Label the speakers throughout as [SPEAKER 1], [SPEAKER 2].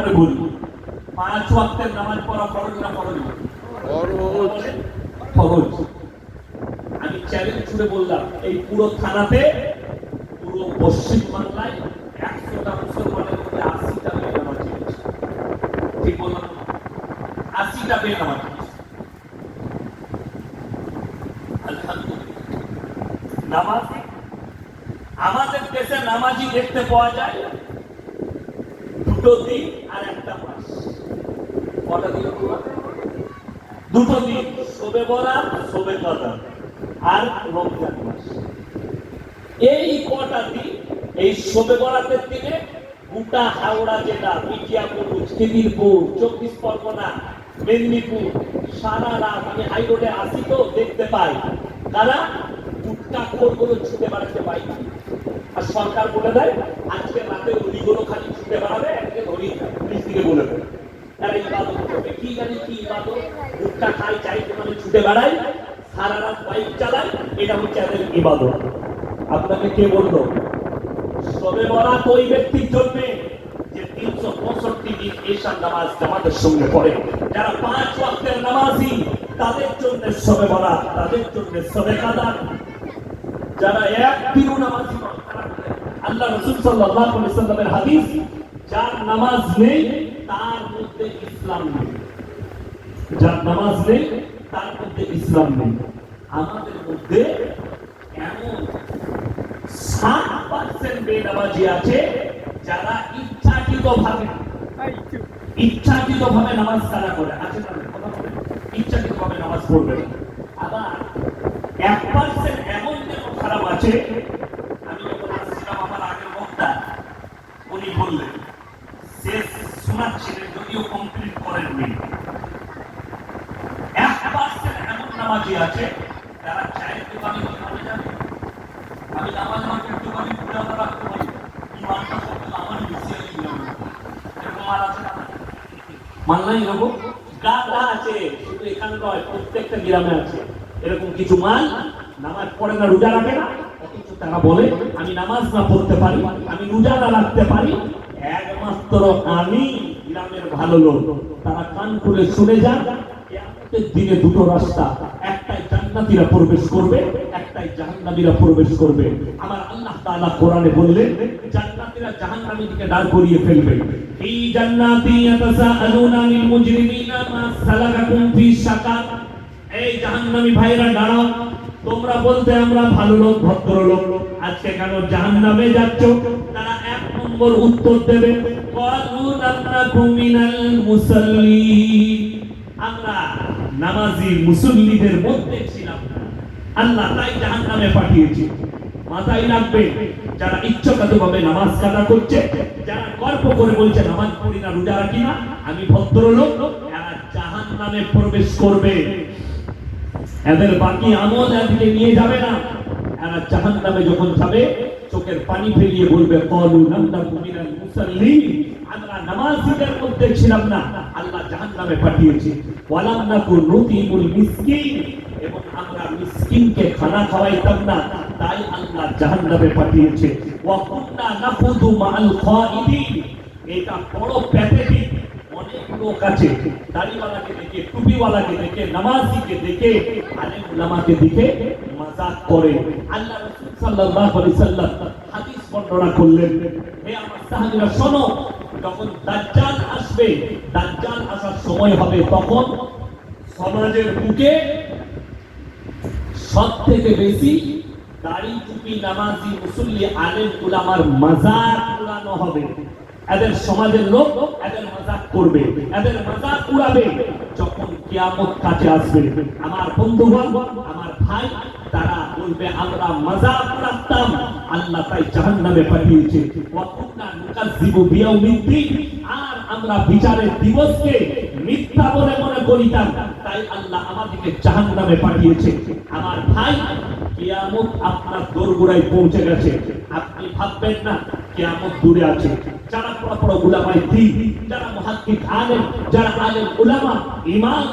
[SPEAKER 1] করে বলি। পাঁচ ওয়াক্তের নামাজ পড়া ফরজ না ফরজ? ফরজ। আমি চ্যালেঞ্জ ছুড়ে বললাম এই পুরো থানাতে পুরো পশ্চিম বাংলায় একশোটা মুসলমানের মধ্যে আশিটা মেয়ে নামাজ ঠিক বললাম? আশিটা মেয়ে নামাজ। নামাজি আমাদের দেশে নামাজি দেখতে পাওয়া যায়? দুটো আর একটা কটা দুটো শোবে বলা, শোবে আর রমজান মাস। এই কটা এই শোবে বরাতের দিনে গোটা হাওড়া জেলা চব্বিশ পরগনা, মেদিনীপুর, সারা রাত আমি হাই আসি তো, দেখতে পাই। তারা গুটকা খোরগুলো ছুটে বেড়াতে পাই আর সরকার বলে দেয়, আজকে রাতে অলিগুলো খালি ছুটে বেড়াবে বলে দেবে আপনাকে কে সবে বরাত ওই ব্যক্তির জন্য যে তিনশো পঁয়ষট্টি দিন নামাজ জামাতের সঙ্গে পড়ে। যারা পাঁচ ওয়াক্তের নামাজি, তাদের জন্য সবে বরাত, তাদের জন্য সবে কাদার। যারা এক দিনও নামাজি আল্লাহ রসুল সাল্লামের হাদিস যার নামাজ নেই, তার মধ্যে ইসলাম নেই। যার নামাজ নেই, তার মধ্যে ইসলাম নেই। আমাদের মধ্যে এমন ষাট পার্সেন্ট বেনামাজি আছে, যারা ইচ্ছাকৃত ভাবে ইচ্ছাকৃত ভাবে নামাজ কারা করে আছে ইচ্ছাকৃত ভাবে নামাজ পড়বে। আবার এক পার্সেন্ট এমন যেন খারাপ আছে, আমি আমার আগের বক্তা, উনি বললেন যদিও কমপ্লিট করেননি। এমন নামাজি আছে আমি নামাজ পূজা রাখতে পারি বেশি ইমান। এরকম আর আছে মান গা গা আছে, শুধু এখানে নয়, প্রত্যেকটা গ্রামে আছে। এরকম কিছু মান নামাজ পড়ে না, রোজা রাখে না। অথচ তারা বলে, আমি নামাজ না পড়তে পারি, আমি রোজা না রাখতে পারি একমাত্র আমি গ্রামের ভালো লোক। তারা কান খুলে শুনে যান দিনে দুটো রাস্তা। একটাই জান্নাতীরা প্রবেশ করবে, একটাই জাহান্নামীরা প্রবেশ করবে। আমার আল্লাহ তাআলা কোরআনে বললেন, জান্নাতীরা জাহান্নামীদেরকে দাঁড় করিয়ে ফেলবে। ফি জান্নাতি ইয়াতাসাআলুনা আনিল মুজরিমিনা মা সালাকাকুম ফি সাকার এই জাহান্নামী ভাইরা, দাঁড়াও। তোমরা বলতে আমরা ভালো লোক, ভদ্র লোক। আজকে কেন জাহান্নামে যাচ্ছ? তারা নম্বর উত্তর দেবে যারা গর্ব করে নামাজ আমি ভদ্রলোক। এরা জাহান নামে প্রবেশ করবে। এদের বাকি আমল এদিকে নিয়ে যাবে না। এরা জাহান নামে যখন যাবে চোখের পানি ফেলিয়ে বলবে, কলু নামদা মিনাল মুসাল্লিন আমরা নামাজীদের মধ্যে ছিলাম না, আল্লাহ জাহান নামে পাঠিয়েছে। ওয়ালাম নাকু নুতিমুল মিসকিন, এবং আমরা মিসকিনকে খানা খাওয়াইতাম না, তাই আল্লাহ জাহান নামে পাঠিয়েছে। ওয়া কুন্না নাখুদু মাআল খাইদিন এটা বড় প্যাথেটিক আসবে, দাজ্জাল আসার সময় হবে তখন সমাজের বুকে সব থেকে বেশি দাড়ি, টুপি, নামাজি, মুসল্লি, আলেম উলামার মাজার উড়ানো হবে। এদের সমাজের লোক এদের মাজাক করবে, এদের মাজাক উড়াবে। যখন কিয়ামত কাছে আসবে, আমার বন্ধুগণ, আমার ভাই, তারা বলবে, আমরা মাজাক উড়াতাম, আল্লাহ তাই জাহান্নামে পাঠিয়েছে। আর আমরা বিচারের দিবসকে মিথ্যা বলে মনে করিতাম, তাই আল্লাহ আমাদেরকে জাহান্নামে পাঠিয়েছে। আমার ভাই, কিয়ামত আপনার দোরগোড়ায় পৌঁছে গেছে। আপনি ভাববেন না কিয়ামত দূরে আছে। যারা বড় বড় উলামায়ে যারা মুহাক্কিক আলেম, যারা আলেম উলামা, ইমাম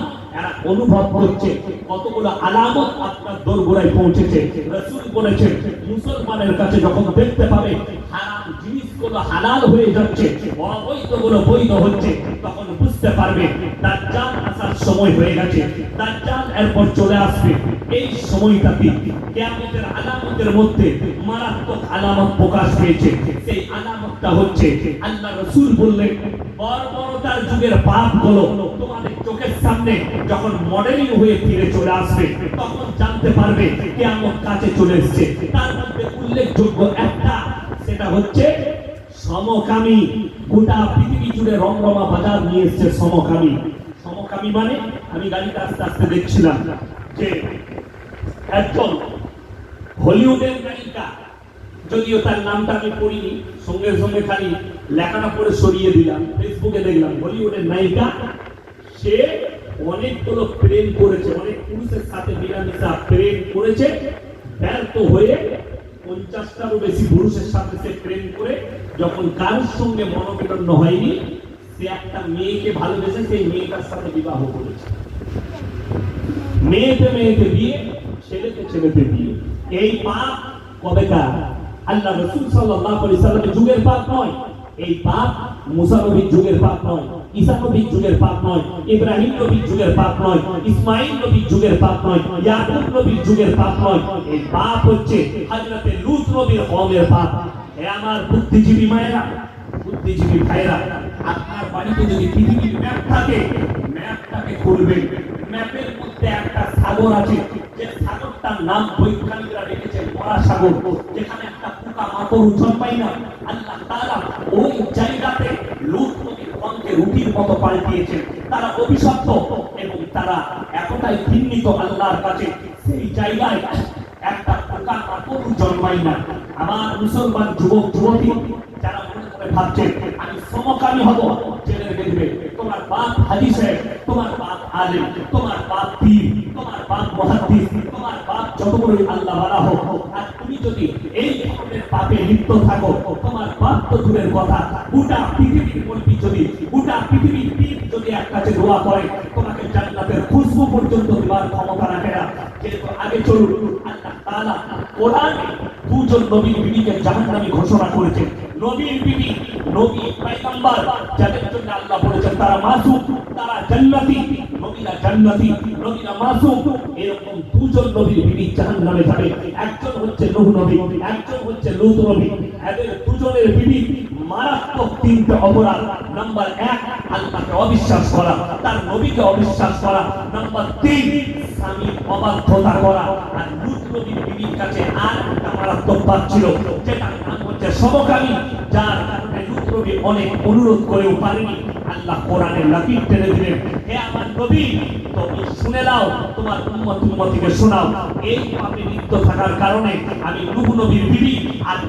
[SPEAKER 1] অনুভব করছে কতগুলো আলামত আপনার দোরগোড়ায় পৌঁছেছে। রসুল বলেছেন, মুসলমানের কাছে যখন দেখতে পাবে হারাম জিনিসগুলো হালাল হয়ে যাচ্ছে, অবৈধগুলো বৈধ হচ্ছে, তখন বুঝতে পারবে, দাজ্জাল আসার সময় হয়ে গেছে দাজ্জাল এরপর চলে আসবে। এই সময়টাতে কিয়ামতের আলামতের মধ্যে মারাত্মক আলামত প্রকাশ পেয়েছে। সেই আলামতটা হচ্ছে, আল্লাহ রসুল বললেন বর্বরতার যুগের পাপগুলো তোমাদের চোখের সামনে যখন মডেলিং হয়ে ফিরে চলে আসবে, তখন জানতে পারবে কেমন কাছে চলে এসছে। তার মধ্যে উল্লেখযোগ্য একটা, সেটা হচ্ছে সমকামী, গোটা পৃথিবী জুড়ে রমরমা বাজার নিয়ে এসছে সমকামী। সমকামী মানে আমি গাড়িতে আস্তে আস্তে দেখছিলাম যে একজন হলিউডের নায়িকা যদিও তার নামটা আমি পড়িনি, সঙ্গে সঙ্গে খালি লেখাটা পড়ে সরিয়ে দিলাম, ফেসবুকে দেখলাম হলিউডের নায়িকা, সে অনেকগুলো প্রেম করেছে, অনেক পুরুষের সাথে মিলামিশা প্রেম করেছে, ব্যর্থ হয়ে পঞ্চাশটারও বেশি পুরুষের সাথে সে প্রেম করে যখন কারোর সঙ্গে মনোবিলন্ন হয়নি সে একটা মেয়েকে ভালোবেসে সেই মেয়েটার সাথে বিবাহ করেছে। মেয়েতে মেয়েতে বিয়ে, ছেলেতে ছেলেতে বিয়ে। এই পাপ কবেকার? আল্লাহ রসুল আলাইহি সাল্লামের যুগের পাপ নয়। এই পাপ মুসা নবীর যুগের পাপ নয়, ঈসা নবীর যুগের পাপ নয়, ইব্রাহিম নবীর যুগের পাপ নয় ইসমাইল নবীর যুগের পাপ নয়, ইয়াকুব নবীর যুগের পাপ নয়। এই পাপ হচ্ছে হযরতে নবীর কওমের পাপ। হে আমার বুদ্ধিজীবী মায়েরা, বুদ্ধিজীবী ভাইরা আপনার বাড়িতে যদি পৃথিবীর ম্যাপ থাকে ম্যাপটাকে খুলবেন। ম্যাপের মধ্যে একটা সাগর আছে, যে সাগরটার নাম বৈজ্ঞানিকরা রেখেছে মরা সাগর যেখানে একটা পোকা মাকড় জন্মাই না। আল্লাহ তাআলা ওই জায়গাতে লুট নবীর রুটির মতো পাল্টিয়েছেন। তারা অভিশপ্ত এবং তারা এতটাই ঘৃণিত আল্লাহর কাছে, সেই জায়গায় একটা পোকা মাকড় জন্মাই না। আমার মুসলমান যুবক, যুবতী, যারা মনে করে ভাবছে, আমি সমকামী হব। জেলে দেখবে, তোমার বাপ হাজি সাহেব তোমার বাপ আলেম, তোমার বাপ পীর, তোমার বাপ মহাদ্দিস, তোমার বাপ যত বড়ই আল্লাহ বালা হোক, আর তুমি যদি এই ধরনের পাপে লিপ্ত থাকো, তোমার বাপ তো দূরের কথা। গোটা পৃথিবীর বলবি যদি, গোটা পৃথিবীর পীর যদি এক কাছে দোয়া করে, তোমাকে জান্নাতের খুশবু পর্যন্ত দেওয়ার ক্ষমতা রাখে না। কিন্তু আগে চলুন, আল্লাহ তাআলা কোরআনে দুজন নবীর বিবিকে জাহান্নামী ঘোষণা করেছে নবীর বিবি নবী পয়গম্বর যাদের জন্য আল্লাহ বলেছেন, তারা মাসুম তারা জান্নাতি, নবীরা জান্নাতি, নবীরা মাসুম এরকম দুজন নবীর বিবি জাহান্নামে যাবে। একজন হচ্ছে নূহ নবী, একজন হচ্ছে লূত নবী। এদের দুজনের বিবি মারাত্মক তিনটে অপরাধ। নাম্বার এক, আল্লাহকে অবিশ্বাস করা, তার নবীকে অবিশ্বাস করা। নাম্বার তিন, স্বামীর অবাধ্যতা করা। আর লূত নবীর বিবির কাছে আর একটা মারাত্মক পাপ ছিল যেটা নাম হচ্ছে সমকামী, যার অনেক অনুরোধ করেও পারেনি। আল্লাহ কোরআনে লাকির টেনে দিলেন। হে আমার নবী, তুমি শুনে নাও, তোমার উম্মত উম্মতিকে শোনাও। এই পাপে লিপ্ত থাকার কারণে আমি নূহ নবীর বিবি আর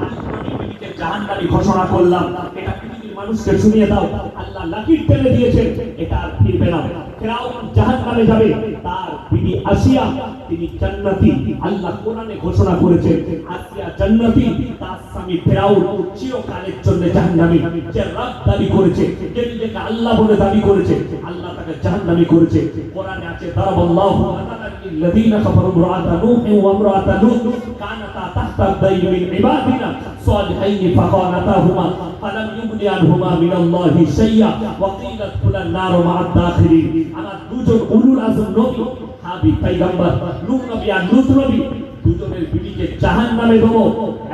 [SPEAKER 1] বিবিকে জাহান্নামী ঘোষণা করলাম। এটা পৃথিবীর মানুষকে শুনিয়ে দাও। আল্লাহ লাকির টেনে দিয়েছেন। এটা আর ফিরবে না। ফেরাউন জাহান্নামে যাবে। তার বিবি আসিয়া তিনি জান্নাতি আল্লাহ কোরআনে ঘোষণা করেছেন আসিয়া জান্নাতি তার স্বামী ফেরাউন চিরকালের জন্য জাহান্নামী যে রব দাবি করেছে যে নিজেকে আল্লাহ বলে দাবি করেছে আল্লাহ তাকে জাহান্নামী করেছে কোরআনে আছে দারাবাল্লাহু মাতালান للذين كفروا امرأة نوح وامرأة لوط كانتا تحت الدين من عبادنا صالحين فخانتاهما فلم يغن عنهما من الله شيئا وقيل ادخلا النار مع الداخلين আমার দুজন উলুল আজম নবী হাবিব পয়গম্বর নূহ নবী আর লূত নবী দুজনের বিবিকে জাহান নামে দেবো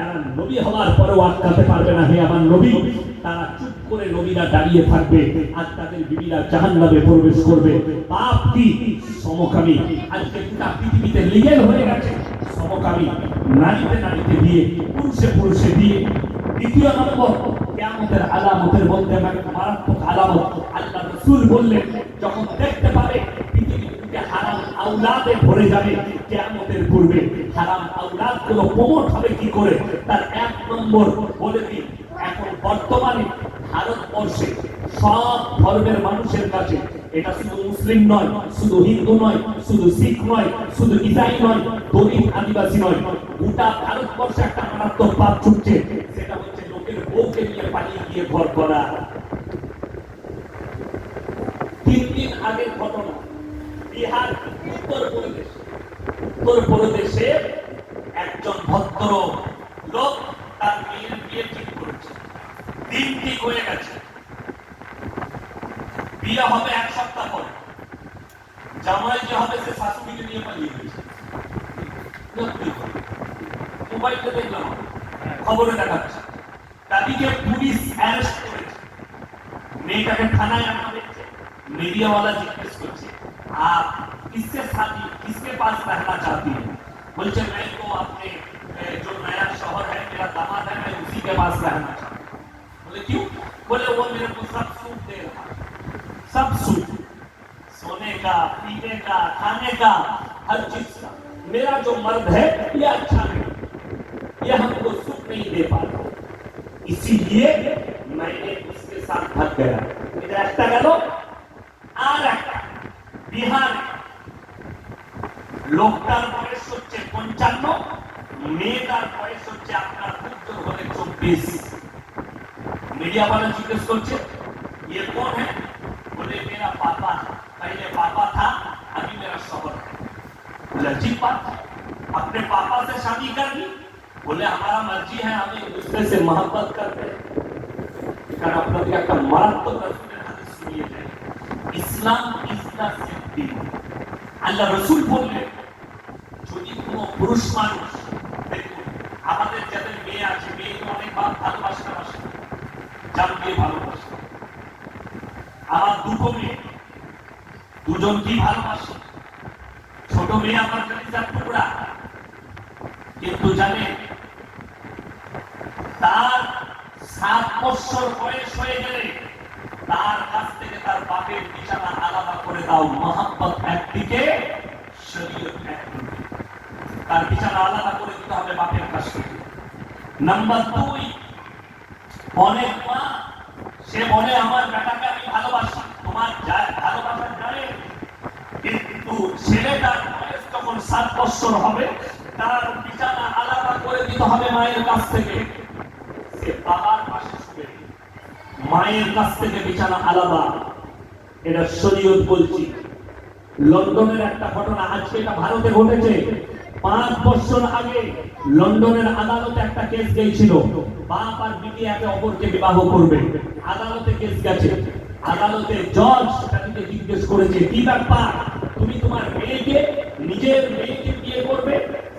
[SPEAKER 1] এরা নবী হওয়ার পরেও আটকাতে পারবে না হে আমার নবী। তারা চুপ করে নবীরা দাঁড়িয়ে থাকবে আর তাদের বিবিরা জাহান নামে প্রবেশ করবে। পাপ কি? সমকামী। আজকে গোটা পৃথিবীতে লিগেল হয়ে গেছে। সমকামী। নারীতে নারীতে দিয়ে পুরুষে পুরুষে দিয়ে দ্বিতীয় নম্বর, কিয়ামতের আলামতের মধ্যে একটা মারাত্মক আলামত। আল্লাহ রাসূল বললেন, যখন দেখতে পাবে আউলাদে ভরে যাবে কিয়ামতের পূর্বে। হারাম আউলাদগুলো প্রমোট হবে কি করে? তার এক নম্বর বলে দিন এখন বর্তমানে ভারতবর্ষে সব ধর্মের মানুষের কাছে এটা শুধু মুসলিম নয়, শুধু হিন্দু নয়, শুধু শিখ নয়, শুধু ইসাই নয়, দলিত আদিবাসী নয়। গোটা ভারতবর্ষে একটা মারাত্মক পাপ ছুটছে, সেটা হচ্ছে লোকের বউকে নিয়ে পালিয়ে গিয়ে ঘর করা। তিন দিন আগের ঘটনা। বিহার উত্তর প্রদেশে উত্তর প্রদেশে একজন ভদ্র লোক তার মেয়ের বিয়ে ঠিক করেছে। দিন ঠিক হয়ে গেছে। বিয়ে হবে এক সপ্তাহ পরে। জামাই যে হবে সে শাশুড়িকে নিয়ে পালিয়ে গেছে। মোবাইলটা দেখলাম। খবরে দেখাচ্ছে। দাদিকে পুলিশ অ্যারেস্ট করেছে। মেয়েটাকে থানায় আনা হয়েছে। মিডিয়াওয়ালা জিজ্ঞেস করছে, আর पास रहना चाहती है। बोलते मैं तो अपने जो नया शोहर है, मेरा दामाद है, मैं उसी के पास रहना चाहती हूँ। बोले, क्यों? बोले, वो मेरे को सब सुख दे रहा है। सब सुख सोने का, पीने का, खाने का, हर चीज़ का। मेरा जो मर्द है, ये अच्छा नहीं ये हमको सुख नहीं दे पाता इसीलिए मैंने उसके साथ भाग गया। इधर अच्छा करो आ रहा बिहार। লোকটার বয়স হচ্ছে পঞ্চান্ন মেয়েটার বয়স হচ্ছে আপনার উত্তর হলে চব্বিশ मीडिया वाला जिज्ञेस করছে ये कौन है बोले मेरा पापा है पहले पापा था अभी मेरा शोहर है बोले अजीब बात है अपने पापा से शादी कर ली बोले हमारा मर्जी है हम एक दूसरे से मोहब्बत करते हैं কারণ আপনাদের একটা মারাত্মক রসুলের হাদিস শুনিয়ে দেয় ইসলাম ইজ দ্য সেফটি আল্লাহ রসুল বললেন যদি কোনো পুরুষ মানুষ আমাদের যাদের মেয়ে আছে, মেয়েকে অনেক ভাব ভালোবাসে না বাসে না। জান দিয়ে ভালোবাসে আমার দুটো মেয়ে দুজন কি ভালোবাসে ছোট মেয়ে আমার কলিজার টুকরা, কিন্তু জানে তার সাত বছর বয়স হয়ে গেলে তার কাছ থেকে তার বাপের বিছানা আলাদা করে দাও শরীয়ত একদিকে তার বিছানা আলাদা করে দিতে হবে বাপের কাছ থেকে। নাম্বার দুই অনেক মা, সে বলে, আমার বেটাকে আমি ভালোবাসি। তোমার যা- ভালোবাসা জানে, কিন্তু ছেলেটার বয়স যখন সাত বছর হবে, তার বিছানা আলাদা করে দিতে হবে মায়ের কাছ থেকে। সে বাবার পাশে শুবে মায়ের কাছ থেকে বিছানা আলাদা। এটা শরীয়ত বলছি। লন্ডনের একটা ঘটনা আজকে এটা ভারতে ঘটেছে। পাঁচ বছর আগে লন্ডনের আদালতে একটা কেস গিয়েছিল। বাপ আর বিটি একে অপরকে বিবাহ করবে। আদালতে কেস গেছে। আদালতে জজ তাকে জিজ্ঞেস করেছে, কি ব্যাপার? তুমি তোমার মেয়েকে, নিজের মেয়েকে বিয়ে করবে?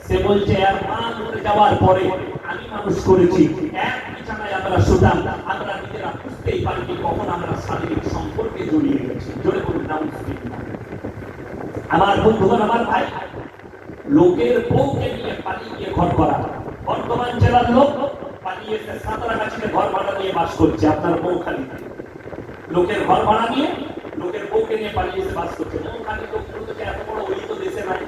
[SPEAKER 1] সে বলছে আর মা মরে যাওয়ার পরে আমি মানুষ করেছি। এক বিছানায় আমরা শুতাম। আমরা নিজেরা বুঝতেই পারিনি কখন আমরা শারীরিক সম্পর্কে জড়িয়ে গেছি। জোরে করুন আমার বন্ধুগণ, আমার ভাই লোকের বউকে নিয়ে পালিয়ে ঘর করা। বর্তমান জেলার লোক পালিয়ে এসে সাঁতরাগাছিতে ঘর ভাড়া নিয়ে বাস করছে, আপনার বউ খালি। লোকের ঘর ভাড়া নিয়ে লোকের বউকে নিয়ে পালিয়ে বাস করছে। মৌখালি লোকগুলো তো এত বড় ওই তো দেশে নাই।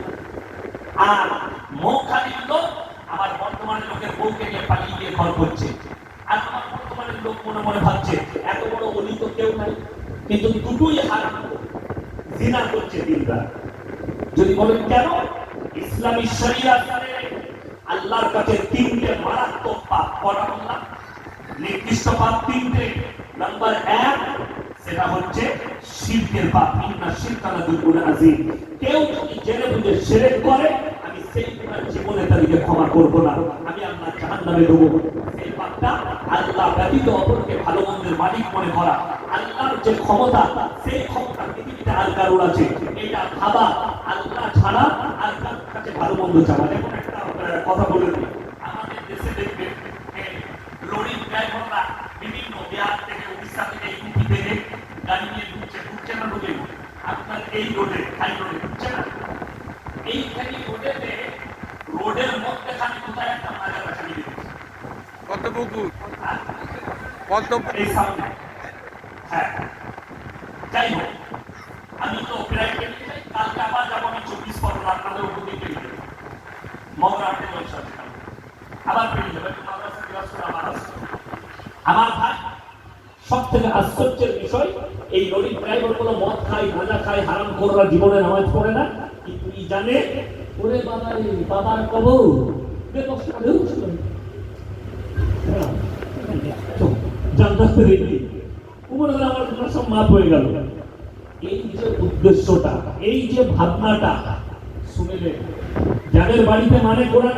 [SPEAKER 1] আর মৌখালির লোক আমার বর্তমানে লোকের বউকে নিয়ে পালিয়ে গিয়ে ঘর করছে। আর আমার বর্তমানের লোক মনে মনে ভাবছে, এত বড় অলি তো কেউ নাই। কিন্তু দুটোই হারাম। জিনা করছে দিনরা যদি বলেন কেন? ইসলামী শরিয়াত আল্লাহর কাছে তিনটে মারাত্মক পাপ করা বললাম নির্দিষ্ট পাপ তিনটে। নাম্বার এক, সেটা হচ্ছে শিরকের পাপ। ইন্না শিরকানা দুর্গুণ আজিম কেউ যদি জেনে বুঝে শিরক করে, আমি সেই গুনাহ জীবনে তাদেরকে ক্ষমা করব না। আমি আল্লাহ জাহান্নামে দেবো। সেই পাপটা আল্লাহ ব্যতীত অপরকে ভালো মন্দের মালিক মনে করা। আল্লাহর যে ক্ষমতা, সেই ক্ষমতা পৃথিবীতে আর কারোর আছে। এটা ভাবা আল্লাহ ছাড়া আর কারোর ভালো মন্দ চাওয়া যেমন একটা কথা বলে দিই। আমাদের দেশে দেখবেন এই লরির ড্রাইভাররা বিভিন্ন বিহার থেকে উড়িষ্যা থেকে ইউপি থেকে গাড়ি নিয়ে ঢুকছে ঢুকছে না ঢুকে আপনার এই রোডে হাই রোডে ঢুকছে না? এইখানে রোডেতে রোডের মধ্যেখানে কোথায় একটা মাজার রাখা
[SPEAKER 2] কত পুকুর? কত
[SPEAKER 1] এই সামনে হ্যাঁ যাই হোক আমি তো প্রায় পেরিয়ে যাই কালকে আবার যাব আমি চব্বিশ পরগনা আপনাদের উপর দিয়ে পেরিয়ে যাব মগরাটে জলসা দেখাবো। আবার পেরিয়ে যাব একটু মাদ্রাসা ক্লাস করে আবার আসব। আমার ভাই সব থেকে আশ্চর্যের বিষয়, এই লরির ড্রাইভারগুলো মদ খায়, গাঁজা খায়, হারাম কররা জীবনে নামাজ পড়ে না। কিন্তু ই জানে, ওরে বাবা রে বাবার কবর যে উদ্দেশ্যটা, এই যে ভাবনাটা শুনেলে যাদের বাড়িতে মানে কোরআন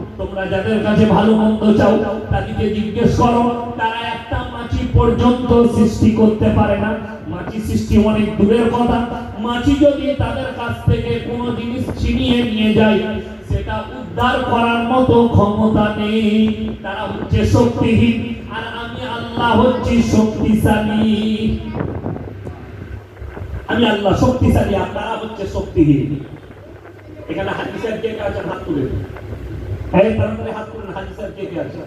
[SPEAKER 1] তোমরা যাদের কাছে ভালো মন্দ চাও, তাদেরকে জিজ্ঞেস করো। তারা একটা মাছি পর্যন্ত সৃষ্টি করতে পারে না। মাছি সৃষ্টি অনেক দূরের কথা। মাছি যদি তাদের কাছ থেকে কোনো জিনিস ছিনিয়ে নিয়ে যায়, সেটা উদ্ধার করার মতো ক্ষমতা নেই। তারা হচ্ছে শক্তিহীন। আর আমি আল্লাহ হচ্ছি শক্তিশালী। আমি আল্লাহ শক্তিশালী আপনারা হচ্ছে শক্তিহীন। এখানে হাদিসের কে কে আছেন হাত তুলে এই তাড়াতাড়ি হাত তুলেন হাদিসের কে কে আছে